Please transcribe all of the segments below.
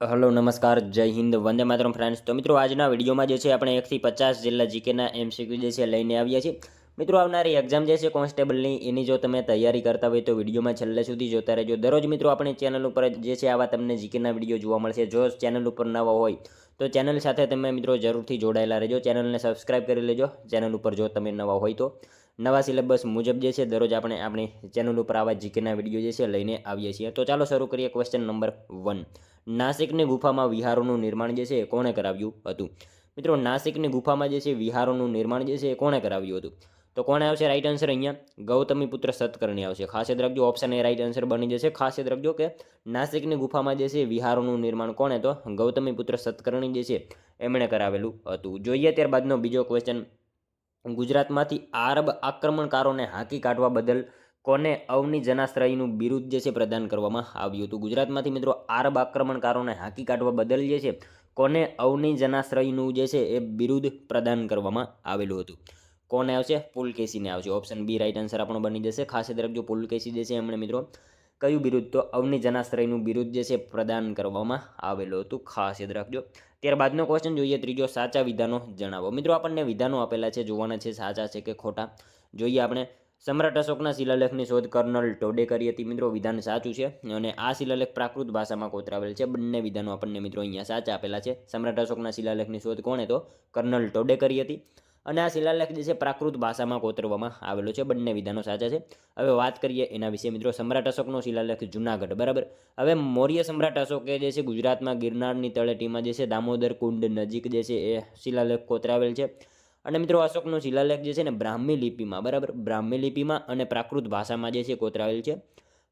Hello, નમસ્કાર, જય Hind, Vande Mataram friends તો મિત્રો, આજના વિડીયોમાં જે છે, આપણે એકથી પચાસ જિલ્લા જીકેના એમસીક્યુ જે છે, લઈને આવ્યા છીએ. મિત્રો, આવનારી એક્ઝામ જે છે કોન્સ્ટેબલની એની જો તમે તૈયારી કરતા હોય તો વિડીયોમાં છેલ્લે સુધી જોતા રહેજો. દરરોજ મિત્રો, આપણી ચેનલ ઉપર જે છે, આવા તમને જીકેના વીડિયો જોવા મળશે. જો ચેનલ ઉપર નવા હોય, તો ચેનલ સાથે તમે મિત્રો જરૂરથી જોડાયેલા રહેજો. ચેનલને સબસ્ક્રાઈબ કરી લેજો. ચેનલ ઉપર જો તમે નવા હોય તો. નવા સિલેબસ મુજબ જે છે, દરરોજ આપણે આપણી ચેનલ ઉપર આવા જીકેના વીડિયો જે છે, લઈને આવીએ છીએ. તો ચાલો શરૂ કરીએ ક્વેશ્ચન નંબર વન નાસિકની ગુફામાં વિહારોનું નિર્માણ જે છે, એ કોણે કરાવ્યું હતું? મિત્રો, નાસિકની ગુફામાં જે છે, વિહારોનું નિર્માણ જે છે, એ કોણે કરાવ્યું હતું? તો કોણે આવશે? રાઈટ આન્સર અહીંયા. ગૌતમી પુત્ર સતકર્ણી આવશે. ખાસ યાદ રાખજો ઓપ્શન એ રાઈટ આન્સર બની જશે. ખાસ યાદ રાખજો કે નાસિકની ગુફામાં જે છે, વિહારોનું નિર્માણ કોણે? તો ગૌતમી પુત્ર સતકર્ણી જે છે, એમણે કરાવેલું હતું. જોઈએ ત્યારબાદનો બીજો ક્વેશ્ચન ગુજરાતમાંથી આરબ આક્રમણકારોને હાંકી કાઢવા બદલ કોને અવની જનાશ્રયનું બિરુદ જે છે પ્રદાન કરવામાં આવ્યું હતું? ગુજરાતમાંથી મિત્રો આરબ આક્રમણકારોને હાંકી કાઢવા બદલ જે છે કોને અવની જનાશ્રયનું જે છે એ બિરુદ પ્રદાન કરવામાં આવેલું હતું? કોને આવશે? પુલકેશીને આવશે. ઓપ્શન બી રાઈટ આન્સર આપણો બની જશે. ખાસ યાદ રાખજો, પુલકેશી જે છે એમણે મિત્રો કયું બિરુદ? તો અવની જનાશ્રયનું બિરુદ જે છે પ્રદાન કરવામાં આવેલું હતું. ખાસ યાદ રાખજો. ત્યારબાદનો ક્વેશ્ચન જોઈએ. ત્રીજો, સાચા વિધાનો જણાવો. મિત્રો, આપણને વિધાનો આપેલા છે, જોવાના છે, સાચા છે કે ખોટા. જોઈએ આપણે. સમ્રાટ અશોકના શિલાલેખની શોધ કર્નલ ટોડે કરી હતી. મિત્રો, વિધાન સાચું છે અને આ શિલાલેખ પ્રાકૃત ભાષામાં કોતરાવેલ છે. બંને વિધાનો આપણને મિત્રો અહીંયા સાચા આપેલા છે. સમ્રાટ અશોકના શિલાલેખની શોધ કોણે તો કર્નલ ટોડે કરી હતી. અને આ શિલાલેખ જે છે પ્રાકૃત ભાષામાં કોતરવામાં આવેલો છે. બંને વિધાનો સાચા છે. હવે વાત કરીએ એના વિશે મિત્રો. સમ્રાટ અશોકનો શિલાલેખ જુનાગઢ, બરાબર? હવે મૌર્ય સમ્રાટ અશોકે જે છે ગુજરાતમાં ગિરનારની તળેટીમાં જે છે દામોદર કુંડ નજીક જે છે એ શિલાલેખ કોતરાવેલ છે. અને મિત્રો અશોકનો શિલાલેખ જે છે ને બ્રાહ્મી લિપિમાં, બરાબર? બ્રાહ્મી લિપિમાં અને પ્રાકૃત ભાષામાં જે છે કોતરાવેલ છે.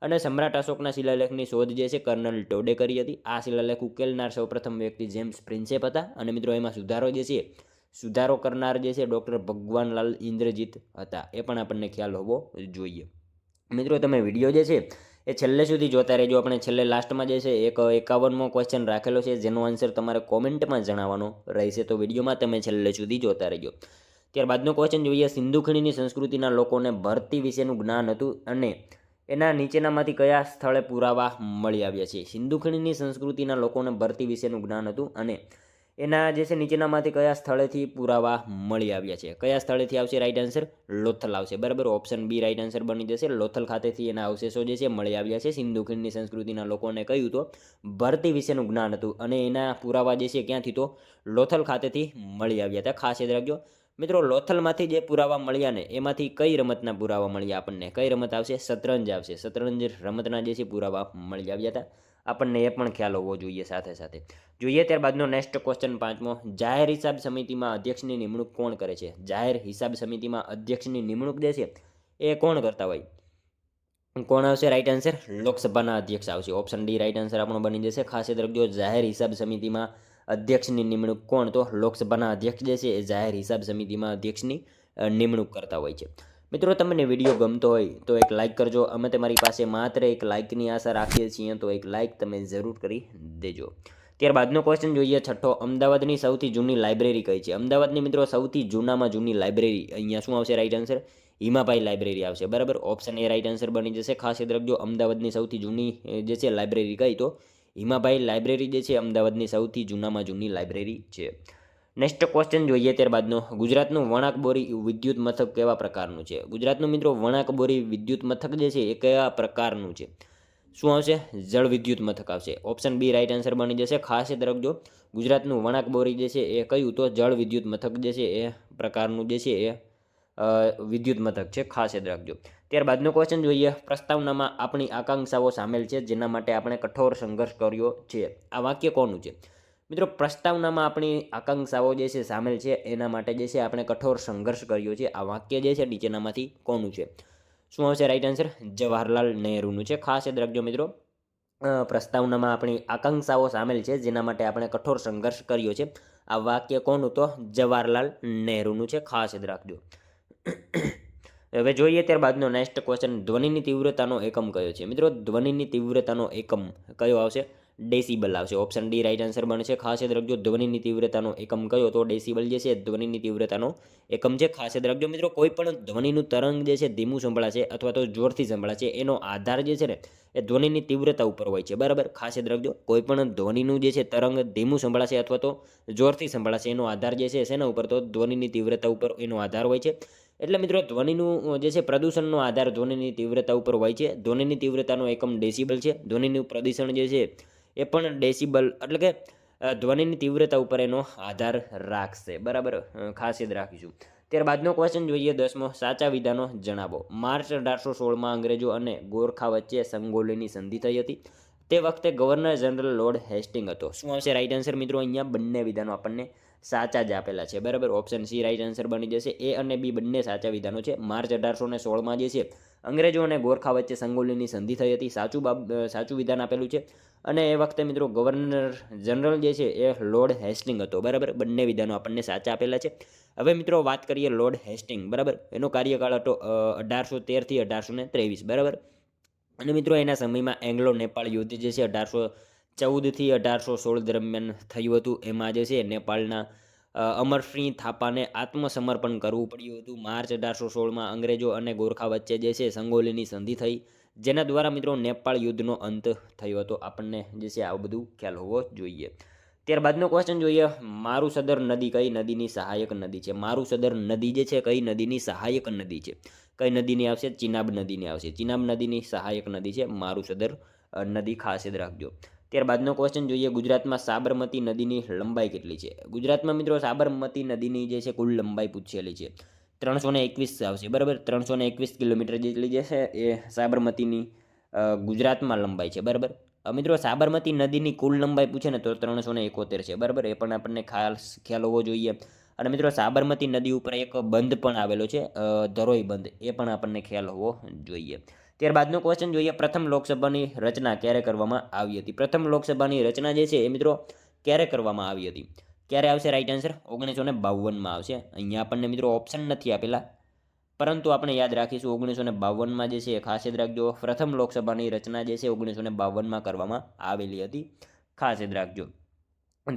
અને સમ્રાટ અશોકના શિલાલેખની શોધ જે છે કર્નલ ટોડે કરી હતી. આ શિલાલેખ ઉકેલનાર સૌપ્રથમ વ્યક્તિ જેમ્સ પ્રિન્સેપ હતા. અને મિત્રો એમાં સુધારો જે છે સુધારો કરનાર જે છે ડૉક્ટર ભગવાનલાલ ઇન્દ્રજીત હતા, એ પણ આપણને ખ્યાલ હોવો જોઈએ. મિત્રો, તમે વીડિયો જે છે, એ છેલ્લે સુધી જોતા રહેજો. આપણે છેલ્લે લાસ્ટમાં જે છે, એક એકાવનમો ક્વેશ્ચન રાખેલો છે, જેનો આન્સર તમારે કોમેન્ટમાં જણાવવાનો રહેશે. તો વિડીયોમાં તમે છેલ્લે સુધી જોતા રહેજો. ત્યારબાદનો ક્વેશ્ચન જોઈએ સિંધુ ખીણીની સંસ્કૃતિના લોકોને ભરતી વિશેનું જ્ઞાન હતું અને એના નીચેનામાંથી કયા સ્થળે પુરાવા મળી આવ્યા છે? સિંધુ ખીણીની સંસ્કૃતિના લોકોને ભરતી વિશેનું જ્ઞાન હતું અને એના જે છે નીચેનામાંથી કયા સ્થળેથી પુરાવા મળી આવ્યા છે? કયા સ્થળેથી આવશે રાઈટ આન્સર લોથલ આવશે. બરાબર? ઓપ્શન બી રાઈટ આન્સર બની જશે. લોથલ ખાતેથી એના અવશેષો જે છે મળી આવ્યા છે. સિંધુ ખીણની સંસ્કૃતિના લોકોને કહ્યું તો ભરતી વિશેનું જ્ઞાન હતું અને એના પુરાવા જે છે ક્યાંથી તો લોથલ ખાતેથી મળી આવ્યા હતા. ખાસ યાદ રાખજો. મિત્રો, લોથલમાંથી જે પુરાવા મળ્યા ને, એમાંથી કઈ રમતના પુરાવા મળ્યા આપણને? કઈ રમત આવશે? શતરંજ આવશે. શતરંજ રમતના જે છે પુરાવા મળી આવ્યા હતા. આપણને એ પણ ખ્યાલ હોવો જોઈએ સાથે સાથે. જોઈએ ત્યારબાદનો નેક્સ્ટ ક્વેશ્ચન પાંચમો. જાહેર હિસાબ સમિતિમાં અધ્યક્ષની નિમણૂક કોણ કરે છે? જાહેર હિસાબ સમિતિમાં અધ્યક્ષની નિમણૂક દે છે? એ કોણ કરતા હોય? કોણ આવશે? રાઈટ આન્સર લોકસભાના અધ્યક્ષ આવશે. ઓપ્શન ડી રાઈટ આન્સર આપણો બની જશે. ખાસ યાદ રાખજો, જાહેર હિસાબ સમિતિમાં અધ્યક્ષની નિમણૂક કોણ? તો લોકસભાના અધ્યક્ષ જે છે, એ જાહેર હિસાબ સમિતિમાં અધ્યક્ષની નિમણૂક કરતા હોય છે. મિત્રો, તમને વીડિયો ગમતો હોય તો એક લાઇક કરજો. અમે તમારી પાસે માત્ર એક લાઇકની આશા રાખીએ છીએ, તો એક લાઇક તમે જરૂર કરી દેજો. ત્યારબાદનો ક્વેશ્ચન જોઈએ. છઠ્ઠો, અમદાવાદની સૌથી જૂની લાઇબ્રેરી કઈ છે? અમદાવાદની મિત્રો, સૌથી જૂનામાં જૂની લાઇબ્રેરી અહીંયા શું આવશે? રાઈટ આન્સર હિમાભાઈ લાઇબ્રેરી આવશે. બરાબર? ઓપ્શન એ રાઈટ આન્સર બની જશે. ખાસ યાદ રાખજો, અમદાવાદની સૌથી જૂની જે છે લાઇબ્રેરી કઈ તો? હિમાભાઈ લાઇબ્રેરી જે છે, અમદાવાદની સૌથી જૂનામાં જૂની લાઇબ્રેરી છે. નેક્સ્ટ ક્વેશ્ચન જોઈએ ત્યારબાદનો. ગુજરાતનું વણાકબોરી વિદ્યુત મથક કેવા પ્રકારનું છે? ગુજરાતનું મિત્રો વણાકબોરી વિદ્યુત મથક જે છે એ કયા પ્રકારનું છે? શું આવશે? જળ વિદ્યુત મથક આવશે. ઓપ્શન બી રાઈટ આન્સર બની જશે. ખાસ યાદ રાખજો, ગુજરાતનું વણાકબોરી જે છે એ કયું? તો જળ વિદ્યુત મથક જે છે એ પ્રકારનું જે છે એ વિદ્યુત મથક છે. ખાસ યાદ રાખજો. ત્યારબાદનો ક્વેશ્ચન જોઈએ. પ્રસ્તાવનામાં આપણી આકાંક્ષાઓ સામેલ છે, જેના માટે આપણે કઠોર સંઘર્ષ કર્યો છે. આ વાક્ય કોનું છે? મિત્રો, પ્રસ્તાવનામાં આપણી આકાંક્ષાઓ જે છે, સામેલ છે, એના માટે જે છે, આપણે કઠોર સંઘર્ષ કર્યો છે. આ વાક્ય જે છે, નીચેનામાંથી કોનું છે? શું આવશે? રાઈટ આન્સર જવાહરલાલ નહેરુનું છે. ખાસ યાદ રાખજો મિત્રો પ્રસ્તાવનામાં આપણી આકાંક્ષાઓ સામેલ છે, જેના માટે આપણે કઠોર સંઘર્ષ કર્યો છે. આ વાક્ય કોનું? તો જવાહરલાલ નહેરુનું છે. ખાસ યાદ રાખજો. હવે જોઈએ ત્યારબાદનો નેક્સ્ટ ક્વેશ્ચન ધ્વનિની તીવ્રતાનો એકમ કયો છે? મિત્રો, ધ્વનિની તીવ્રતાનો એકમ કયો આવશે? ડેસિબલ આવશે. ઓપ્શન ડી રાઈટ આન્સર બનશે ખાસ યાદ રાખજો, ધ્વનિની તીવ્રતાનો એકમ કયો? તો ડેસિબલ જે છે, ધ્વનિની તીવ્રતાનો એકમ છે. ખાસ યાદ રાખજો મિત્રો, કોઈ પણ ધ્વનિનું તરંગ જે છે, ધીમું સંભળાશે અથવા તો જોરથી સંભળાશે, એનો આધાર જે છે ને, એ ધ્વનિની તીવ્રતા ઉપર હોય છે. બરાબર? ખાસ યાદ રાખજો, કોઈ પણ ધ્વનિનું જે છે, તરંગ ધીમું સંભળાશે અથવા તો જોરથી સંભળાશે, એનો આધાર જે છે, શેના ઉપર? તો ધ્વનિની તીવ્રતા ઉપર એનો આધાર હોય છે. એટલે મિત્રો, ધ્વનિનું જે છે, પ્રદૂષણનો આધાર ધ્વનિની તીવ્રતા ઉપર હોય છે. ધ્વનિની તીવ્રતાનો એકમ ડેસિબલ છે. ધ્વનિનું પ્રદૂષણ જે છે એ પણ ડેસિબલ એટલે કે ધ્વનિની તીવ્રતા ઉપર એનો આધાર રાખશે. બરાબર? ખાસ યાદ રાખીશું. ત્યારબાદનો ક્વેશ્ચન જોઈએ, દસમો, સાચા વિધાનો જણાવો. માર્ચ અઢારસો સોળમાં અંગ્રેજો અને ગોરખા વચ્ચે સંગોલીની સંધિ થઈ હતી. તે વખતે ગવર્નર જનરલ લોર્ડ હેસ્ટિંગ હતો. શું આવશે? રાઈટ આન્સર મિત્રો, અહીંયા બંને વિધાનો આપણને સાચા જ આપેલા છે. બરાબર? ઓપ્શન સી રાઈટ આન્સર બની જશે. એ અને બી બંને સાચા વિધાનો છે. માર્ચ અઢારસો ને સોળમાં જે છે અંગ્રેજો અને ગોરખા વચ્ચે સંગોલીની સંધિ થઈ હતી. સાચું બાબ સાચું વિધાન આપેલું છે. અને એ વખતે મિત્રો ગવર્નર જનરલ જે છે એ લોર્ડ હેસ્ટિંગ હતો. બરાબર? બંને વિધાનો આપણને સાચા આપેલા છે. હવે મિત્રો વાત કરીએ લોર્ડ હેસ્ટિંગ. બરાબર? એનો કાર્યકાળ હતો અઢારસો તેરથી અઢારસો ને ત્રેવીસ. બરાબર? અને મિત્રો એના સમયમાં એંગ્લો નેપાળ યુદ્ધ જે છે અઢારસો ચૌદથી અઢારસો સોળ દરમિયાન થયું હતું. એમાં જે છે નેપાળના અમરસિંહ થાપાને આત્મસમર્પણ કરવું પડ્યું હતું. માર્ચ અઢારસો સોળમાં અંગ્રેજો અને ગોરખા વચ્ચે જે છે સંગોલીની સંધિ થઈ, જેના દ્વારા મિત્રો નેપાળ યુદ્ધનો અંત થયો હતો. આપણને જે છે આવું બધું ખ્યાલ હોવો જોઈએ. ત્યારબાદનો ક્વેશ્ચન જોઈએ. મારું સદર નદી કઈ નદીની સહાયક નદી છે? મારું સદર નદી જે છે કઈ નદીની સહાયક નદી છે? કઈ નદીની આવશે? ચિનાબ નદીની આવશે. ચિનાબ નદીની સહાયક નદી છે મારું સદર નદી. ખાસ યાદ રાખજો. ત્યારબાદનો ક્વેશ્ચન જોઈએ, ગુજરાતમાં સાબરમતી નદીની લંબાઈ કેટલી છે? ગુજરાતમાં મિત્રો સાબરમતી નદીની જે છે, કુલ લંબાઈ પૂછેલી છે. ત્રણસો ને એકવીસ આવશે, બરાબર? ત્રણસો ને એકવીસ કિલોમીટર જેટલી જે છે, એ સાબરમતીની ગુજરાતમાં લંબાઈ છે, બરાબર? મિત્રો સાબરમતી નદીની કુલ લંબાઈ પૂછે ને તો ત્રણસો ને એકોતેર છે, બરાબર? એ પણ આપણને ખ્યાલ ખ્યાલ હોવો જોઈએ. અને મિત્રો સાબરમતી નદી ઉપર એક બંધ પણ આવેલો છે ધરોઈ બંધ, એ પણ આપણને ખ્યાલ હોવો જોઈએ. ત્યારબાદનો ક્વેશ્ચન જોઈએ. પ્રથમ લોકસભાની રચના ક્યારે કરવામાં આવી હતી? પ્રથમ લોકસભાની રચના જે છે એ મિત્રો ક્યારે કરવામાં આવી હતી? ક્યારે આવશે? રાઈટ આન્સર ઓગણીસો ને બાવનમાં આવશે. અહીંયા આપણને મિત્રો ઓપ્શન નથી આપેલા. પરંતુ આપણે યાદ રાખીશું ઓગણીસો ને બાવનમાં જે છે ખાસ યાદ રાખજો. પ્રથમ લોકસભાની રચના જે છે ઓગણીસો ને બાવનમાં કરવામાં આવેલી હતી. ખાસ યાદ રાખજો.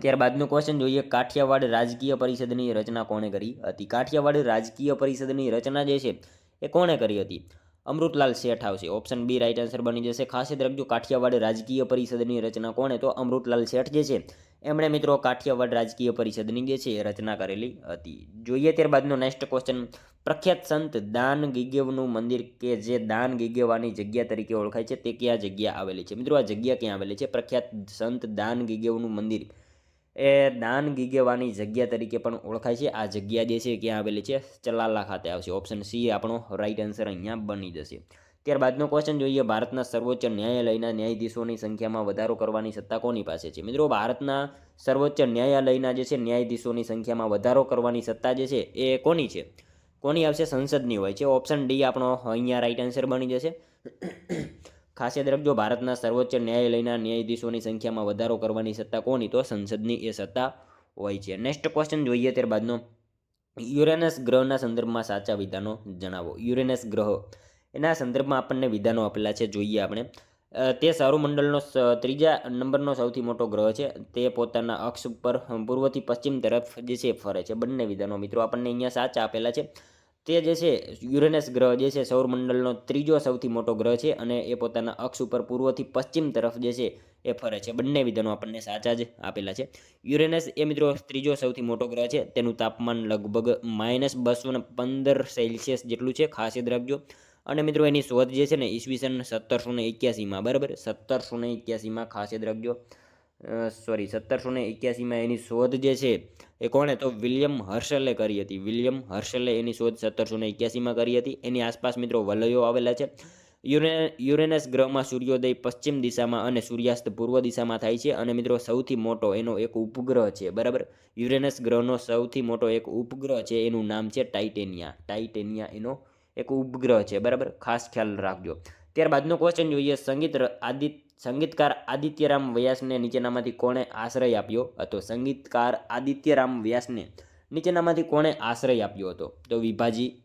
ત્યારબાદનો ક્વેશ્ચન જોઈએ. કાઠિયાવાડ રાજકીય પરિષદની રચના કોણે કરી હતી? કાઠિયાવાડ રાજકીય પરિષદની રચના જે છે એ કોણે કરી હતી? અમૃતલાલ શેઠ આવશે. ઓપ્શન બી રાઈટ આન્સર બની જશે. ખાસ યાદ રાખજો, કાઠિયાવાડ રાજકીય પરિષદની રચના કોણે? તો અમૃતલાલ શેઠ જે છે, એમણે મિત્રો કાઠિયાવાડ રાજકીય પરિષદની જે છે રચના કરેલી હતી. જોઈએ ત્યારબાદનો નેક્સ્ટ ક્વેશ્ચન પ્રખ્યાત સંત દાન ગિગેવનું મંદિર કે જે દાન ગીગેવાની જગ્યા તરીકે ઓળખાય છે, તે ક્યાં જગ્યા આવેલી છે? મિત્રો, આ જગ્યા ક્યાં આવેલી છે? પ્રખ્યાત સંત દાન ગિગેવનું મંદિર એ દાન ગીગેવાની જગ્યા તરીકે પણ ઓળખાય છે. આ જગ્યા જે છે ક્યાં આવેલી છે? ચલાલા ખાતે આવશે. ઓપ્શન સી આપણો રાઈટ આન્સર અહીંયા બની જશે. ત્યારબાદનો ક્વેશ્ચન જોઈએ. ભારતના સર્વોચ્ચ ન્યાયાલયના ન્યાયાધીશોની સંખ્યામાં વધારો કરવાની સત્તા કોની પાસે છે? મિત્રો, ભારતના સર્વોચ્ચ ન્યાયાલયના જે છે ન્યાયાધીશોની સંખ્યામાં વધારો કરવાની સત્તા જે છે એ કોની છે? કોની આવશે? સંસદની હોય છે. ઓપ્શન ડી આપણો અહીંયા રાઈટ આન્સર બની જશે. ખાસ યાદ રાખજો, ભારતના સર્વોચ્ચ ન્યાયાલયના ન્યાયાધીશોની સંખ્યામાં વધારો કરવાની સત્તા કોની? તો સંસદની એ સત્તા હોય છે. નેક્સ્ટ ક્વેશ્ચન જોઈએ ત્યારબાદનો. યુરેનસ ગ્રહના સંદર્ભમાં સાચા વિધાનો જણાવો. યુરેનસ ગ્રહ. એના સંદર્ભમાં આપણને વિધાનો આપેલા છે, જોઈએ આપણે. તે સૌરમંડળનો ત્રીજા નંબરનો સૌથી મોટો ગ્રહ છે. તે પોતાના અક્ષ ઉપર પૂર્વથી પશ્ચિમ તરફ જે છે ફરે છે. બંને વિધાનો મિત્રો, આપણને અહીંયા સાચા આપેલા છે. તે જે છે, યુરેનસ ગ્રહ જે છે, સૌરમંડળનો ત્રીજો સૌથી મોટો ગ્રહ છે અને એ પોતાના અક્ષ ઉપર પૂર્વથી પશ્ચિમ તરફ જે છે, એ ફરે છે. બંને વિધાનો આપણને સાચા જ આપેલા છે. યુરેનસ એ મિત્રો ત્રીજો સૌથી મોટો ગ્રહ છે. તેનું તાપમાન લગભગ માઇનસ બસો ને પંદર સેલ્સિયસ જેટલું છે, ખાસ યાદ રાખજો. અને મિત્રો એની શોધ જે છે ને, ઈસવીસન સત્તરસો ને એક્યાસીમાં, બરાબર? સત્તરસો ને એક્યાસીમાં, ખાસ યાદ રાખજો. સોરી સત્તરસો ને એક્યાસીમાં એની શોધ જે છે, એ કોણે? તો વિલિયમ હર્શલે કરી હતી. વિલિયમ હર્શલે એની શોધ સત્તરસો ને એક્યાસીમાં કરી હતી. એની આસપાસ મિત્રો વલયો આવેલા છે. યુરે, યુરેનસ ગ્રહમાં સૂર્યોદય પશ્ચિમ દિશામાં અને સૂર્યાસ્ત પૂર્વ દિશામાં થાય છે અને મિત્રો સૌથી મોટો એનો એક ઉપગ્રહ છે. બરાબર? યુરેનસ ગ્રહનો સૌથી મોટો એક ઉપગ્રહ છે. એનું નામ છે ટાઇટેનિયા. ટાઇટેનિયા એનો એક ઉપગ્રહ છે. બરાબર? ખાસ ખ્યાલ રાખજો. ત્યારબાદનો ક્વેશ્ચન જોઈએ. સંગીત આદિત સંગીતકાર આદિત્યરામ વ્યાસને નીચેનામાંથી કોણે આશ્રય આપ્યો હતો? સંગીતકાર આદિત્યરામ વ્યાસને નીચેનામાંથી કોણે આશ્રય આપ્યો હતો? તો વિભાજી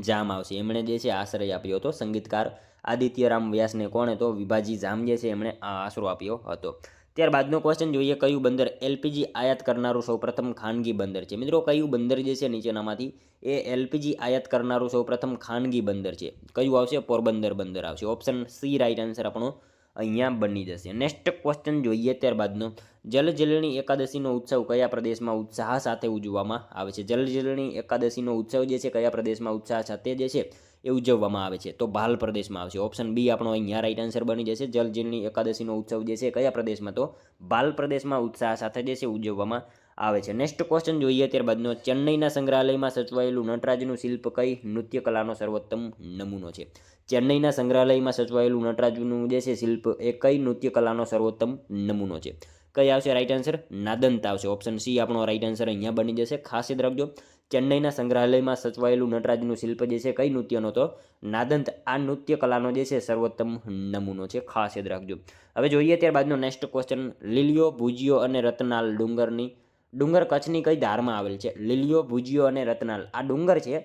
જામ આવશે. એમણે જે છે આશ્રય આપ્યો હતો. સંગીતકાર આદિત્યરામ વ્યાસને કોણે તો વિભાજી જામ જે છે, એમણે આશરો આપ્યો હતો. ત્યારબાદનો ક્વેશ્ચન જોઈએ, કયું બંદર એલપીજી આયાત કરનારું સૌપ્રથમ ખાનગી બંદર છે? મિત્રો, કયું બંદર જે છે નીચેનામાંથી, એ એલપીજી આયાત કરનારું સૌપ્રથમ ખાનગી બંદર છે. કયું આવશે? પોરબંદર બંદર આવશે. ઓપ્શન સી રાઈટ આન્સર આપણો અહીંયા બની જશે. નેક્સ્ટ ક્વેશ્ચન જોઈએ, ત્યારબાદનો. જલજલણી એકાદશીનો ઉત્સવ કયા પ્રદેશમાં ઉત્સાહ સાથે ઉજવવામાં આવે છે? જલજલણી એકાદશીનો ઉત્સવ જે છે, કયા પ્રદેશમાં ઉત્સાહ સાથે જે છે? એ ઉજવવામાં આવે છે. તો ભાલ પ્રદેશમાં આવશે. ઓપ્શન બી આપણો અહીંયા રાઈટ આન્સર બની જશે. જલજીલણી એકાદશીનો ઉત્સવ જે છે કયા પ્રદેશમાં? તો ભાલ પ્રદેશમાં ઉત્સાહ સાથે જે છે ઉજવવામાં આવે છે. નેક્સ્ટ ક્વેશ્ચન જોઈએ ત્યારબાદનો ચેન્નઈના સંગ્રહાલયમાં સચવાયેલું નટરાજનું શિલ્પ કઈ? નૃત્ય કલાનો સર્વોત્તમ નમૂનો છે. ચેન્નઈના સંગ્રહાલયમાં સચવાયેલું નટરાજનું જે છે શિલ્પ એ કઈ નૃત્ય કલાનો સર્વોત્તમ નમૂનો છે? કઈ આવશે? રાઈટ આન્સર નાદંત આવશે. ઓપ્શન સી આપણો રાઈટ આન્સર અહીંયા બની જશે. ખાસ યાદ રાખજો. ચેન્નઈના સંગ્રહાલયમાં સચવાયેલું નટરાજનું શિલ્પ જે છે, કઈ નૃત્યનો તો? નાદંત, આ નૃત્ય કલાનો જે છે, સર્વોત્તમ નમૂનો છે, ખાસ યાદ રાખજો. હવે જોઈએ ત્યારબાદનો નેક્સ્ટ ક્વેશ્ચન લીલિયો, ભુજિયો અને રતનાલ ડુંગરની, ડુંગર કચ્છની કઈ ધારમાં આવેલ છે? લીલિયો, ભુજિયો અને રતનાલ આ ડુંગર છે?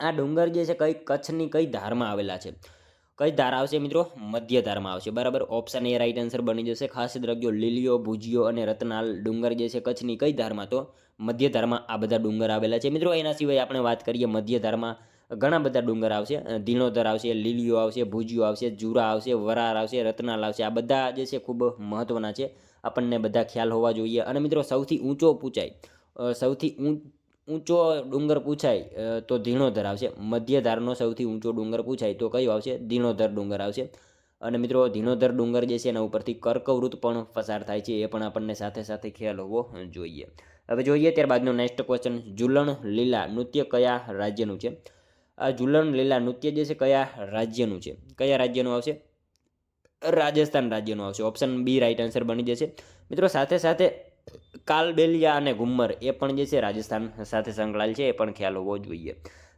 આ ડુંગર જે છે, કઈ કચ્છની કઈ ધારમાં આવેલા છે? કઈ ધાર આવશે મિત્રો? મધ્ય ધારમાં આવશે. બરાબર? ઓપ્શન એ રાઈટ આન્સર બની જશે. ખાસ યાદ રાખજો. લીલિયો, ભુજિયો અને રતનાલ ડુંગર જે છે, કચ્છની કઈ ધારમાં તો? મધ્ય ધારમાં આ બધા ડુંગર આવેલા છે. મિત્રો, એના સિવાય આપણે વાત કરીએ મધ્ય ધારમાં ઘણા બધા ડુંગર આવશે. ધીણોધર આવશે, લીલીઓ આવશે ભુજીઓ આવશે, જુરા આવશે વરાર આવશે રતનાલ આવશે. આ બધા જે છે ખૂબ મહત્ત્વના છે. આપણને બધા ખ્યાલ હોવા જોઈએ. અને મિત્રો, સૌથી ઊંચો પૂછાય સૌથી ઊંચો ડુંગર પૂછાય તો ધીણોધર આવશે. મધ્ય ધારનો સૌથી ઊંચો ડુંગર પૂછાય તો કયો આવશે? ધીણોધર ડુંગર આવશે. અને મિત્રો ધીણોધર ડુંગર જે છે એના ઉપરથી કર્કવૃત પણ પસાર થાય છે. એ પણ આપણને સાથે સાથે ખ્યાલ હોવો જોઈએ. હવે જોઈએ ત્યારબાદનો નેક્સ્ટ ક્વેશ્ચન ઝુલણ લીલા નૃત્ય કયા રાજ્યનું છે? આ ઝુલણ લીલા નૃત્ય જે છે કયા રાજ્યનું છે? કયા રાજ્યનું આવશે? રાજસ્થાન રાજ્યનું આવશે. ઓપ્શન બી રાઈટ આન્સર બની જશે. મિત્રો, સાથે સાથે કાલબેલિયા અને ગુમ્મર એ પણ જે છે રાજસ્થાન સાથે સંકળાયેલ છે, એ પણ ખ્યાલ હોવો જોઈએ.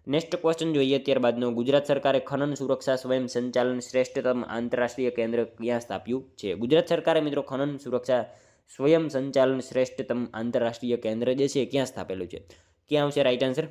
નેક્સ્ટ ક્વેશ્ચન જોઈએ ત્યારબાદનો. ગુજરાત સરકારે ખનન સુરક્ષા સ્વયં સંચાલન શ્રેષ્ઠતમ આંતરરાષ્ટ્રીય કેન્દ્ર ક્યાં સ્થાપ્યું છે? ગુજરાત સરકારે મિત્રો ખનન સુરક્ષા સ્વયં સંચાલન શ્રેષ્ઠતમ આંતરરાષ્ટ્રીય કેન્દ્ર જે છે ક્યાં સ્થાપેલું છે? ક્યાં આવશે? રાઇટ આન્સર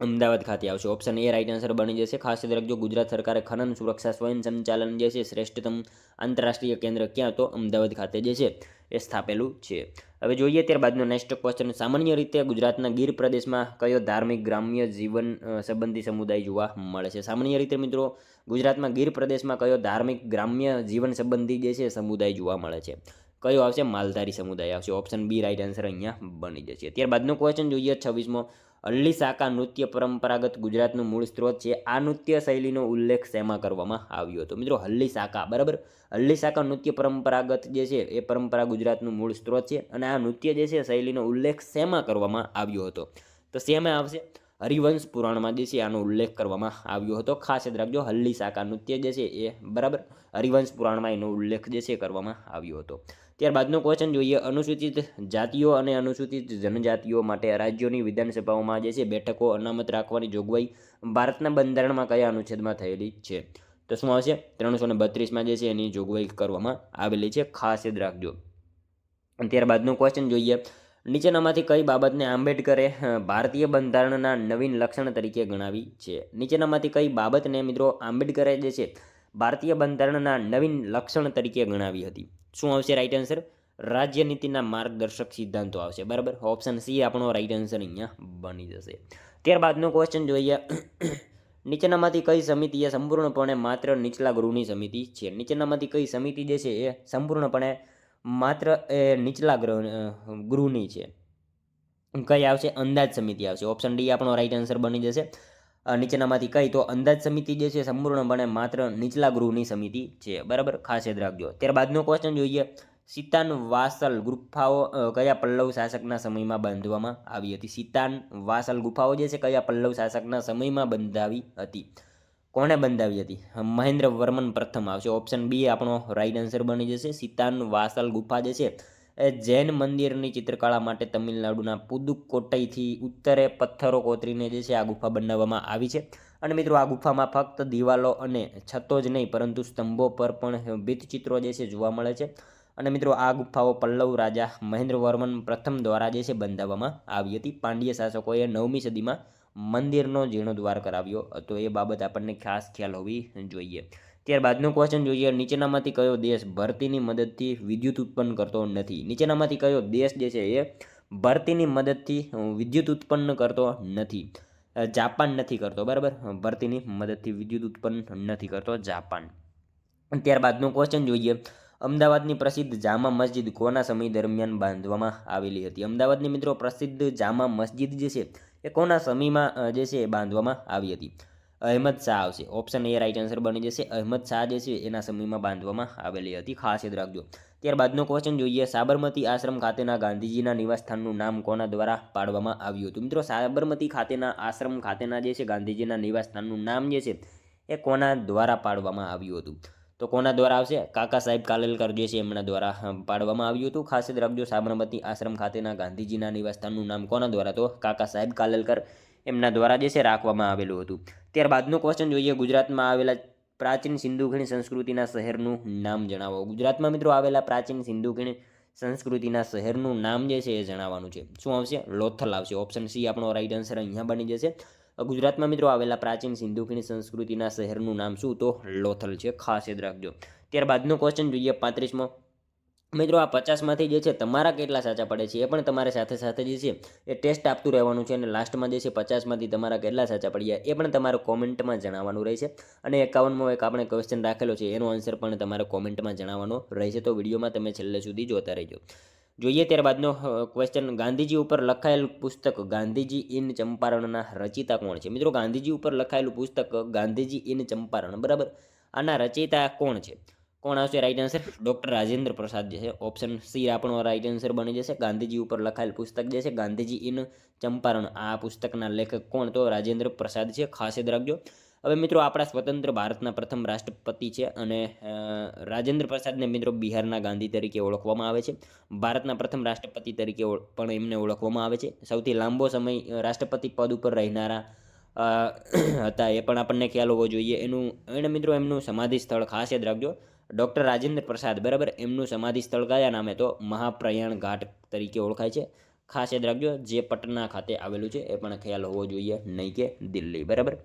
અમદાવાદ ખાતે આવશે. ઓપ્શન એ રાઇટ આન્સર બની જશે. ખાસ યાદ રાખજો, ગુજરાત સરકારે ખનન સુરક્ષા સ્વયં સંચાલન જે છે શ્રેષ્ઠતમ આંતરરાષ્ટ્રીય કેન્દ્ર ક્યાં? તો અમદાવાદ ખાતે જે છે એ સ્થાપેલું છે. હવે જોઈએ ત્યારબાદનો નેક્સ્ટ ક્વેશ્ચન સામાન્ય રીતે ગુજરાતના ગીર પ્રદેશમાં કયો ધાર્મિક, ગ્રામ્ય જીવન સંબંધી સમુદાય જોવા મળે છે? સામાન્ય રીતે મિત્રો, ગુજરાતમાં ગીર પ્રદેશમાં કયો ધાર્મિક, ગ્રામ્ય જીવન સંબંધી જે છે સમુદાય જોવા મળે છે? કયો આવશે? માલધારી સમુદાય આવશે. ઓપ્શન બી રાઈટ આન્સર અહીંયા બની જશે. ત્યારબાદનો ક્વેશ્ચન જોઈએ છવ્વીસમો. અલ્લી સાકા નૃત્ય પરંપરાગત ગુજરાતનું મૂળ સ્ત્રોત છે. આ નૃત્ય શૈલીનો ઉલ્લેખ શેમાં કરવામાં આવ્યો હતો? મિત્રો હલ્લી સાકા, બરાબર? હલ્લી સાકા નૃત્ય પરંપરાગત જે છે, એ પરંપરા ગુજરાતનું મૂળ સ્ત્રોત છે અને આ નૃત્ય જે છે, શૈલીનો ઉલ્લેખ શેમાં કરવામાં આવ્યો હતો? તો શેમાં આવશે? હરિવંશ પુરાણમાં જે છે, આનો ઉલ્લેખ કરવામાં આવ્યો હતો. ખાસ યાદ રાખજો હલ્લી સાકા નૃત્ય જે છે, એ બરાબર હરિવંશ પુરાણમાં એનો ઉલ્લેખ જે છે, કરવામાં આવ્યો હતો. ત્યારબાદનો ક્વેશ્ચન જોઈએ. અનુસૂચિત જાતિઓ અને અનુસૂચિત જનજાતિઓ માટે રાજ્યોની વિધાનસભાઓમાં જે છે બેઠકો અનામત રાખવાની જોગવાઈ ભારતના બંધારણમાં કયા અનુચ્છેદમાં થયેલી છે? તો શું આવશે? ત્રણસો ને બત્રીસમાં જે છે એની જોગવાઈ કરવામાં આવેલી છે. ખાસ યાદ રાખજો. ત્યારબાદનો ક્વેશ્ચન જોઈએ. નીચેનામાંથી કઈ બાબતને આંબેડકરે ભારતીય બંધારણના નવીન લક્ષણ તરીકે ગણાવી છે? નીચેનામાંથી કઈ બાબતને મિત્રો આંબેડકરે જે છે ભારતીય બંધારણના નવીન લક્ષણ તરીકે ગણાવી હતી? શું આવશે રાઈટ આન્સર રાજ્યનીતિના માર્ગદર્શક સિદ્ધાંતો આવશે. બરાબર? ઓપ્શન સી આપણો રાઈટ આન્સર અહીંયા બની જશે. ત્યારબાદનો ક્વેશ્ચન જોઈએ. નીચેનામાંથી કઈ સમિતિ એ સંપૂર્ણપણે માત્ર નીચલા ગૃહની સમિતિ છે? નીચેનામાંથી કઈ સમિતિ જે છે એ સંપૂર્ણપણે માત્ર એ નીચલા ગ્રહ ગૃહની છે. કઈ આવશે? અંદાજ સમિતિ આવશે. ઓપ્શન ડી આપણો રાઈટ આન્સર બની જશે. નીચેનામાંથી કહી તો અંદાજ સમિતિ જે છે સંપૂર્ણપણે માત્ર નીચલા ગૃહની સમિતિ છે. બરાબર? ખાસ યાદ રાખજો. ત્યારબાદનો ક્વેશ્ચન જોઈએ. સીતાન વાસલ ગુફાઓ કયા પલ્લવ શાસકના સમયમાં બાંધવામાં આવી હતી? સીતાન વાસલ ગુફાઓ જે છે, કયા પલ્લવ શાસકના સમયમાં બંધાવી હતી? કોણે બંધાવી હતી? મહેન્દ્ર વર્મન પ્રથમ આવશે. ઓપ્શન બી આપણો રાઈટ આન્સર બની જશે. સીતાન વાસલ ગુફા જે છે જૈન મંદિરની ચિત્રકળા માટે તમિલનાડુના પુદુકોટઈથી ઉત્તરે પથ્થરો કોતરીને જે છે આ ગુફા બનાવવામાં આવી છે. અને મિત્રો, આ ગુફામાં ફક્ત દિવાલો અને છતો જ નહીં, પરંતુ સ્તંભો પર પણ ભીતચિત્રો જે છે જોવા મળે છે. અને મિત્રો, આ ગુફાઓ પલ્લવ રાજા મહેન્દ્ર વર્મન પ્રથમ દ્વારા જે છે બંધાવવામાં આવી હતી. પાંડ્ય શાસકોએ નવમી સદીમાં મંદિરનો જીર્ણોદ્વાર કરાવ્યો હતો. એ બાબત આપણને ખાસ ખ્યાલ હોવી જોઈએ. ત્યારબાદનો ક્વેશ્ચન જોઈએ. નીચેનામાંથી કયો દેશ ભરતીની મદદથી વિદ્યુત ઉત્પન્ન કરતો નથી? નીચેનામાંથી કયો દેશ જે છે એ ભરતીની મદદથી વિદ્યુત ઉત્પન્ન કરતો નથી? જાપાન નથી કરતો, બરાબર? ભરતીની મદદથી વિદ્યુત ઉત્પન્ન નથી કરતો જાપાન. ત્યારબાદનો ક્વેશ્ચન જોઈએ. અમદાવાદની પ્રસિદ્ધ જામા મસ્જિદ કોના સમય દરમિયાન બાંધવામાં આવેલી હતી? અમદાવાદની મિત્રો, પ્રસિદ્ધ જામા મસ્જિદ જે છે એ કોના સમયમાં જે છે એ બાંધવામાં આવી હતી? અહેમદ શાહ આવશે. ઓપ્શન એ રાઈટ આન્સર બની જશે. અહેમદ શાહ જે છે એના સમયમાં બાંધવામાં આવેલી હતી. ખાસ યાદ રાખજો. ત્યારબાદનો ક્વેશ્ચન જોઈએ. સાબરમતી આશ્રમ ખાતેના ગાંધીજીના નિવાસસ્થાનનું નામ કોના દ્વારા પાડવામાં આવ્યું હતું? મિત્રો, સાબરમતી ખાતેના આશ્રમ ખાતેના જે છે ગાંધીજીના નિવાસસ્થાનનું નામ જે છે એ કોના દ્વારા પાડવામાં આવ્યું હતું? તો કોના દ્વારા આવશે? કાકા સાહેબ કાલેલકર જે છે એમના દ્વારા પાડવામાં આવ્યું હતું. ખાસ યાદ રાખજો, સાબરમતી આશ્રમ ખાતેના ગાંધીજીના નિવાસસ્થાનનું નામ કોના દ્વારા? તો કાકા સાહેબ કાલેલકર એમના દ્વારા જે છે રાખવામાં આવેલું હતું. ત્યારબાદનો ક્વેશ્ચન જોઈએ. ગુજરાતમાં આવેલા પ્રાચીન સિંધુ ખીણ સંસ્કૃતિના શહેરનું નામ જણાવો. ગુજરાતમાં મિત્રો આવેલા પ્રાચીન સિંધુ ખીણ સંસ્કૃતિના શહેરનું નામ જે છે એ જણાવવાનું છે. શું આવશે? લોથલ આવશે. ઓપ્શન સી આપણો રાઈટ આન્સર અહીંયા બની જશે. ગુજરાતમાં મિત્રો આવેલા પ્રાચીન સિંધુ સંસ્કૃતિના શહેરનું નામ શું? તો લોથલ છે. ખાસ યાદ રાખજો. ત્યારબાદનો ક્વેશ્ચન જોઈએ. પાંત્રીસમો મિત્રો, આ પચાસમાંથી જે છે, તમારા કેટલા સાચા પડે છે એ પણ તમારે સાથે સાથે જે છે, એ ટેસ્ટ આપતું રહેવાનું છે અને લાસ્ટમાં જે છે, પચાસમાંથી તમારા કેટલા સાચા પડ્યા એ પણ તમારે કોમેન્ટમાં જણાવવાનું રહેશે. અને એકાવનમાં એક આપણે ક્વેશ્ચન રાખેલો છે, એનો આન્સર પણ તમારે કોમેન્ટમાં જણાવવાનો રહેશે. તો વિડીયોમાં તમે છેલ્લે સુધી જોતા રહેજો. જોઈએ ત્યારબાદનો ક્વેશ્ચન ગાંધીજી ઉપર લખાયેલ પુસ્તક ગાંધીજી ઇન ચંપારણના રચિતા કોણ છે? મિત્રો, ગાંધીજી ઉપર લખાયેલું પુસ્તક ગાંધીજી ઇન ચંપારણ, બરાબર? આના રચિતા કોણ છે? કોણ આવશે right answer doctor Rajendra Prasad જે છે. ઓપ્શન સી આપણો રાઈટ આન્સર બની જશે. ગાંધીજી ઉપર લખાયેલ પુસ્તક જે છે, ગાંધીજી ઇન ચંપારણ. આ પુસ્તકના લેખક કોણ? તો રાજેન્દ્ર પ્રસાદ છે. ખાસ યાદ રાખજો. હવે મિત્રો, આપણા સ્વતંત્ર ભારતના પ્રથમ રાષ્ટ્રપતિ છે અને રાજેન્દ્ર પ્રસાદને મિત્રો બિહારના ગાંધી તરીકે ઓળખવામાં આવે છે. ભારતના પ્રથમ રાષ્ટ્રપતિ તરીકે પણ એમને ઓળખવામાં આવે છે. સૌથી લાંબો સમય રાષ્ટ્રપતિ પદ ઉપર રહેનારા હતા. એ પણ આપણને ખ્યાલ હોવો જોઈએ. એનું એણે મિત્રો એમનું સમાધિ સ્થળ ખાસ યાદ રાખજો. ડૉક્ટર રાજેન્દ્ર પ્રસાદ, બરાબર? એમનું સમાધિ સ્થળ કયા નામે? તો મહાપ્રયાણ ઘાટ તરીકે ઓળખાય છે. ખાસ યાદ રાખજો, જે પટના ખાતે આવેલું છે, એ પણ ખ્યાલ હોવો જોઈએ, નહીં કે દિલ્હી, બરાબર?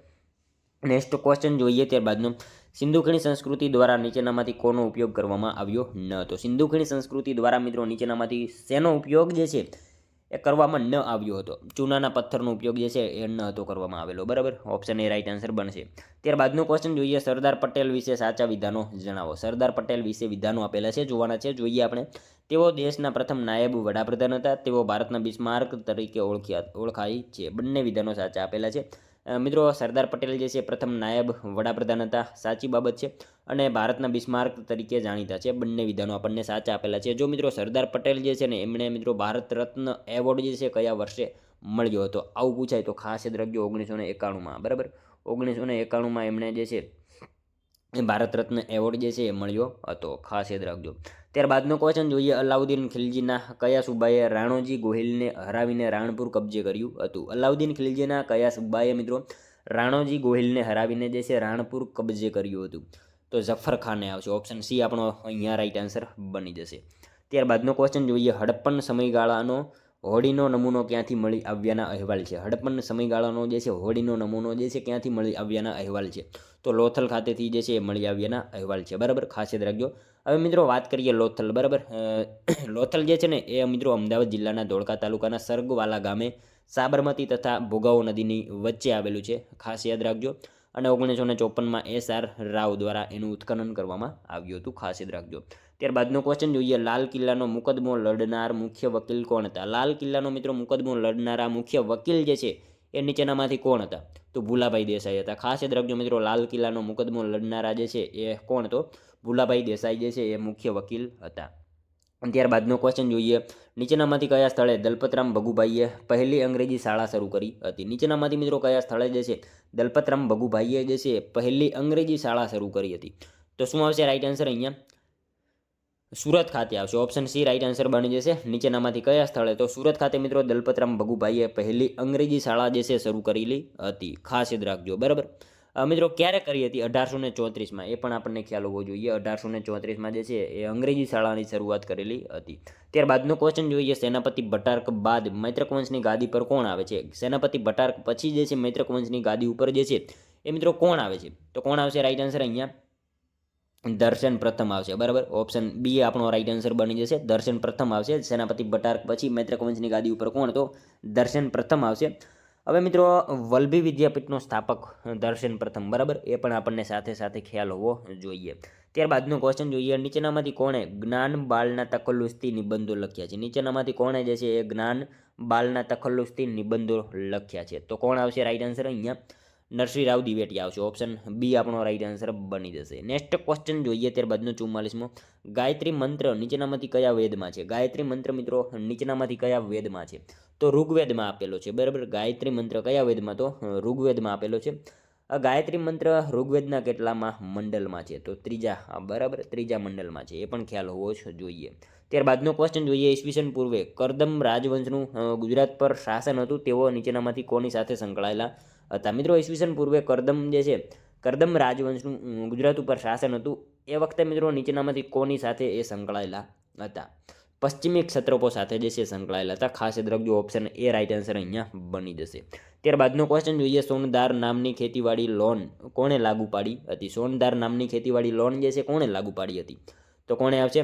નેક્સ્ટ ક્વેશ્ચન જોઈએ ત્યારબાદનો. સિંધુ સંસ્કૃતિ દ્વારા નીચેનામાંથી કોનો ઉપયોગ કરવામાં આવ્યો ન હતો? સિંધુ સંસ્કૃતિ દ્વારા મિત્રો નીચેનામાંથી શેનો ઉપયોગ જે છે? એ કરવામાં ન આવ્યો હતો. ચૂનાના પથ્થરનો ઉપયોગ જે છે એ ન હતો કરવામાં આવેલો. બરાબર? ઓપ્શન એ રાઈટ આન્સર બનશે. ત્યારબાદનો ક્વેશ્ચન જોઈએ. સરદાર પટેલ વિશે સાચા વિધાનો જણાવો. સરદાર પટેલ વિશે વિધાનો આપેલા છે, જોવાના છે. જોઈએ આપણે. તેઓ દેશના પ્રથમ નાયબ વડાપ્રધાન હતા. તેઓ ભારતના બિસ્માર્ક તરીકે ઓળખ્યા, ઓળખાય છે. બંને વિધાનો સાચા આપેલા છે. મિત્રો, સરદાર પટેલ જે છે પ્રથમ નાયબ વડાપ્રધાન હતા. સાચી બાબત છે. અને ભારતના બિસ્માર્ક તરીકે જાણીતા છે. બંને વિધાનો આપણને સાચા આપેલા છે. જો મિત્રો, સરદાર પટેલ જે છે ને, એમણે મિત્રો, ભારત રત્ન એવોર્ડ જે છે કયા વર્ષે મળ્યો હતો? આવું પૂછાય તો ખાસ યાદ રાખજો, ઓગણીસો ને એકાણુંમાં. બરાબર? ઓગણીસો ને એકાણુંમાં એમણે જે છે ભારત રત્ન એવોર્ડ જે છે એ મળ્યો હતો. ખાસ યાદ રાખજો. ત્યારબાદનો ક્વેશ્ચન જોઈએ. અલાઉદ્દીન ખિલજીના કયા સુબાએ રાણોજી ગોહિલને હરાવીને રાણપુર કબજે કર્યું હતું. અલાઉદ્દીન ખિલજીના કયા સુબાએ મિત્રો રાણોજી ગોહિલને હરાવીને જે છે રાણપુર કબજે કર્યું હતું. તો ઝફરખાને આવશે. ઓપ્શન સી આપણો અહીંયા રાઈટ આન્સર બની જશે. ત્યારબાદનો ક્વેશ્ચન જોઈએ. હડપ્પન સમયગાળાનો હોડીનો નમૂનો ક્યાંથી મળી આવ્યાના અહેવાલ છે. હડપ્પન સમયગાળાનો જે છે હોડીનો નમૂનો જે છે, ક્યાંથી મળી આવ્યાના અહેવાલ છે. તો લોથલ ખાતેથી જે છે, એ મળી આવ્યાના અહેવાલ છે. બરાબર? ખાસ યાદ રાખજો. હવે મિત્રો વાત કરીએ લોથલ. બરાબર? લોથલ જે છે ને, એ મિત્રો અમદાવાદ જિલ્લાના ધોળકા તાલુકાના સરગવાલા ગામે સાબરમતી તથા ભોગાવો નદીની વચ્ચે આવેલું છે. ખાસ યાદ રાખજો. અને ઓગણીસો ને ચોપનમાં એસ આર રાવ દ્વારા એનું ઉત્ખનન કરવામાં આવ્યું હતું. ખાસ યાદ રાખજો. ત્યારબાદનો ક્વેશ્ચન જોઈએ. લાલ કિલ્લાનો મુકદમો લડનાર મુખ્ય વકીલ કોણ હતા? લાલ કિલ્લાનો મિત્રો મુકદમો લડનારા મુખ્ય વકીલ જે છે, એ નીચેનામાંથી કોણ હતા? તો ભૂલાભાઈ દેસાઈ હતા. ખાસ યાદ રાખજો મિત્રો, લાલ કિલ્લાનો મુકદમો લડનારા જે છે, એ કોણ તો ભૂલાભાઈ દેસાઈ જે છે, એ મુખ્ય વકીલ હતા. ત્યારબાદનો ક્વેશ્ચન જોઈએ. નીચેનામાંથી કયા સ્થળે દલપતરામ ભગુભાઈએ પહેલી અંગ્રેજી શાળા શરૂ કરી હતી? નીચેનામાંથી મિત્રો કયા સ્થળે જે છે, દલપતરામ ભગુભાઈએ જે છે, પહેલી અંગ્રેજી શાળા શરૂ કરી હતી? તો શું આવશે? રાઈટ આન્સર અહીંયા. સુરત ખાતે આવશે. ઓપ્શન સી રાઈટ આન્સર બની જશે. નીચેનામાંથી કયા સ્થળે? તો સુરત ખાતે મિત્રો દલપતરામ ભગુભાઈએ પહેલી અંગ્રેજી શાળા જે છે શરૂ કરેલી હતી. ખાસ યાદ રાખજો. બરાબર? મિત્રો, ક્યારે કરી હતી? અઢારસો ને ચોત્રીસમાં. એ પણ આપણને ખ્યાલ હોવો જોઈએ. અઢારસો ને ચોત્રીસમાં જે છે એ અંગ્રેજી શાળાની શરૂઆત કરેલી હતી. ત્યારબાદનો ક્વેશ્ચન જોઈએ. સેનાપતિ ભટાર્ક બાદ મૈત્રક વંશની ગાદી પર કોણ આવે છે? સેનાપતિ ભટાર્ક પછી જે છે મૈત્રક વંશની ગાદી ઉપર જે છે એ મિત્રો કોણ આવે છે? તો કોણ આવશે? રાઈટ આન્સર અહીંયા. દર્શન પ્રથમ આવશે, બરાબર? ઓપ્શન બી આપણો રાઈટ આન્સર બની જશે, દર્શન પ્રથમ આવશે, સેનાપતિ ભટાર્ક પછી મૈત્રક વંશની ગાદી ઉપર કોણ તો દર્શન પ્રથમ આવશે. હવે મિત્રો વલ્લભી વિદ્યાપીઠનો સ્થાપક દર્શન પ્રથમ, બરાબર? એ પણ આપણને સાથે સાથે ખ્યાલ હોવો જોઈએ. ત્યારબાદનો ક્વેશ્ચન જોઈએ, નીચેનામાંથી કોણે જ્ઞાન બાળના તખલ્લુસથી નિબંધો લખ્યા છે? નીચેનામાંથી કોણે જે છે એ જ્ઞાન બાળના તખલ્લુસથી નિબંધો લખ્યા છે? તો કોણ આવશે રાઈટ આન્સર અહીંયા? નરસિંહ રાવ દિવેટિયા આવશે. ઓપ્શન બી આપણો રાઈટ આન્સર બની જશે. નેક્સ્ટ ક્વેશ્ચન જોઈએ ત્યારબાદનો ચુમ્માલીસમો. ગાયત્રી મંત્ર નીચેનામાંથી કયા વેદમાં છે? ગાયત્રી મંત્ર મિત્રો નીચેનામાંથી કયા વેદમાં છે? તો ઋગ્વેદમાં આપેલો છે. બરાબર? ગાયત્રી મંત્ર કયા વેદમાં? તો ઋગ્વેદમાં આપેલો છે. આ ગાયત્રી મંત્ર ઋગ્વેદના કેટલામાં? મંડલમાં છે. તો ત્રીજા બરાબર? ત્રીજા મંડલમાં છે. એ પણ ખ્યાલ હોવો જ જોઈએ. ત્યારબાદનો ક્વેશ્ચન જોઈએ ઈસવીસન પૂર્વે. કરદમ રાજવંશનું ગુજરાત પર શાસન હતું. તેઓ નીચેનામાંથી કોની સાથે સંકળાયેલા? હતા મિત્રો ઈસવીસન પૂર્વે કરદમ જે છે, કરદમ રાજવંશનું ગુજરાત ઉપર શાસન હતું, એ વખતે મિત્રો નીચેનામાંથી કોની સાથે એ સંકળાયેલા હતા? પશ્ચિમી ક્ષત્રપો સાથે જે છે સંકળાયેલા હતા. ખાસ યાદ રાખજો ઓપ્શન એ રાઈટ આન્સર અહીંયા બની જશે. ત્યારબાદનો ક્વેશ્ચન જોઈએ, સોનદાર નામની ખેતીવાડી લોન કોણે લાગુ પાડી હતી? સોનદાર નામની ખેતીવાડી લોન જે છે કોણે લાગુ પાડી હતી? તો કોણે આવશે?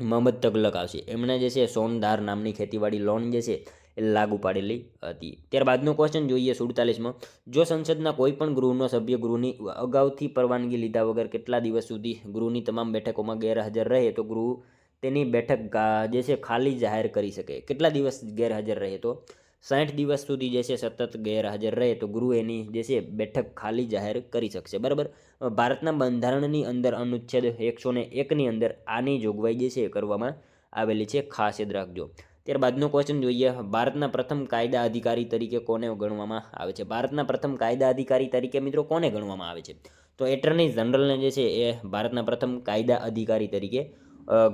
મોહમ્મદ તગલક આવશે. એમણે જે છે સોનદાર નામની ખેતીવાડી લોન જે છે લાગુ પાડેલી હતી. ત્યારબાદનો ક્વેશ્ચન જોઈએ સુડતાલીસમાં. જો સંસદના કોઈ પણ ગૃહનો સભ્ય ગૃહની અગાઉથી પરવાનગી લીધા વગર કેટલા દિવસ સુધી ગૃહની તમામ બેઠકોમાં ગેરહાજર રહે, તો ગૃહ તેની બેઠક જે છે, ખાલી જાહેર કરી શકે. કેટલા દિવસ ગેરહાજર રહે તો? સાઠ દિવસ સુધી જે છે, સતત ગેરહાજર રહે, તો ગૃહ એની જે છે, બેઠક ખાલી જાહેર કરી શકશે. બરાબર? ભારતના બંધારણની અંદર અનુચ્છેદ એકસો ને એકની અંદર આની જોગવાઈ જે છે કરવામાં આવેલી છે. ખાસ યાદ રાખજો. ત્યારબાદનો ક્વેશ્ચન જોઈએ. ભારતના પ્રથમ કાયદા અધિકારી તરીકે કોને ગણવામાં આવે છે? ભારતના પ્રથમ કાયદા અધિકારી તરીકે મિત્રો કોને ગણવામાં આવે છે? તો એટર્ની જનરલને જે છે એ ભારતના પ્રથમ કાયદા અધિકારી તરીકે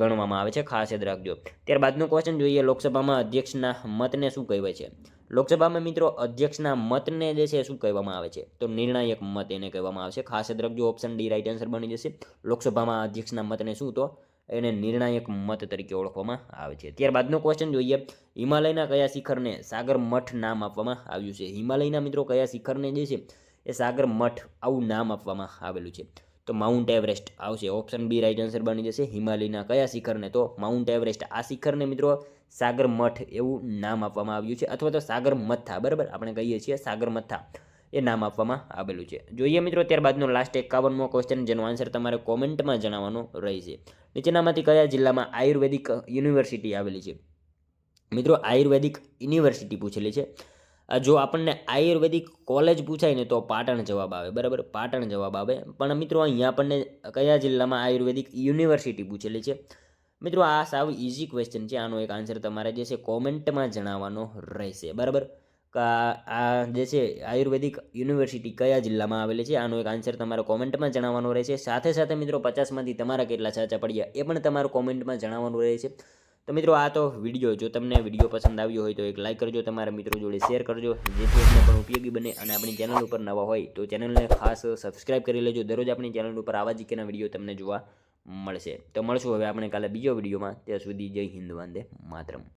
ગણવામાં આવે છે. ખાસ યાદ રાખજો. ત્યારબાદનો ક્વેશ્ચન જોઈએ. લોકસભામાં અધ્યક્ષના મતને શું કહેવાય છે? લોકસભામાં મિત્રો અધ્યક્ષના મતને જે છે શું કહેવામાં આવે છે? તો નિર્ણાયક મત એને કહેવામાં આવે છે. ખાસ યાદ રાખજો. ઓપ્શન ડી રાઇટ આન્સર બની જશે. લોકસભામાં અધ્યક્ષના મતને શું તો? એને નિર્ણાયક મત તરીકે ઓળખવામાં આવે છે. ત્યારબાદનો ક્વેશ્ચન જોઈએ. હિમાલયના કયા શિખરને સાગર મઠ નામ આપવામાં આવ્યું છે? હિમાલયના મિત્રો, કયા શિખરને જે છે એ સાગર મઠ આવું નામ આપવામાં આવેલું છે? તો માઉન્ટ એવરેસ્ટ આવશે. ઓપ્શન બી રાઈટ આન્સર બની જશે. હિમાલયના કયા શિખરને? તો માઉન્ટ એવરેસ્ટ આ શિખરને મિત્રો સાગર મઠ એવું નામ આપવામાં આવ્યું છે. અથવા તો સાગર મથ્થા બરાબર? આપણે કહીએ છીએ સાગર મથ્થા એ નામ આપવામાં આવેલું છે. જોઈએ મિત્રો, ત્યારબાદનો લાસ્ટ એકાવનમો ક્વેશ્ચન જેનો આન્સર તમારે કોમેન્ટમાં જણાવવાનો રહેશે. નીચેનામાંથી કયા જિલ્લામાં આયુર્વેદિક યુનિવર્સિટી આવેલી છે? મિત્રો, આયુર્વેદિક યુનિવર્સિટી પૂછેલી છે. જો આપણને આયુર્વેદિક કોલેજ પૂછાય ને, તો પાટણ જવાબ આવે. બરાબર? પાટણ જવાબ આવે. પણ મિત્રો, અહીંયા આપણને કયા જિલ્લામાં આયુર્વેદિક યુનિવર્સિટી પૂછેલી છે? મિત્રો, આ સાવ ઇઝી ક્વેશ્ચન છે. આનો એક આન્સર તમારે જે છે, કોમેન્ટમાં જણાવવાનો રહેશે. બરાબર? આ જે છે, આયુર્વેદિક યુનિવર્સિટી કયા જિલ્લામાં આવેલી છે? આનો એક આન્સર તમારો કોમેન્ટમાં જણાવવાનો રહેશે. સાથે સાથે મિત્રો પચાસમાંથી તમારા કેટલા સાચા પડ્યા એ પણ તમારું કોમેન્ટમાં જણાવવાનું રહેશે. તો મિત્રો આ તો વીડિયો જો તમને વીડિયો પસંદ આવ્યો હોય તો એક લાઇક કરજો, તમારા મિત્રો જોડે શેર કરજો, જેથી એમને પણ ઉપયોગી બને અને આપણી ચેનલ ઉપર નવા હોય તો ચેનલને ખાસ સબસ્ક્રાઇબ કરી લેજો. દરરોજ આપણી ચેનલ ઉપર આવા જીકેના વીડિયો તમને જોવા મળશે. તો મળશું હવે આપણે કાલે બીજો વિડીયોમાં ત્યાં સુધી જય હિન્દ, વંદે માતરમ.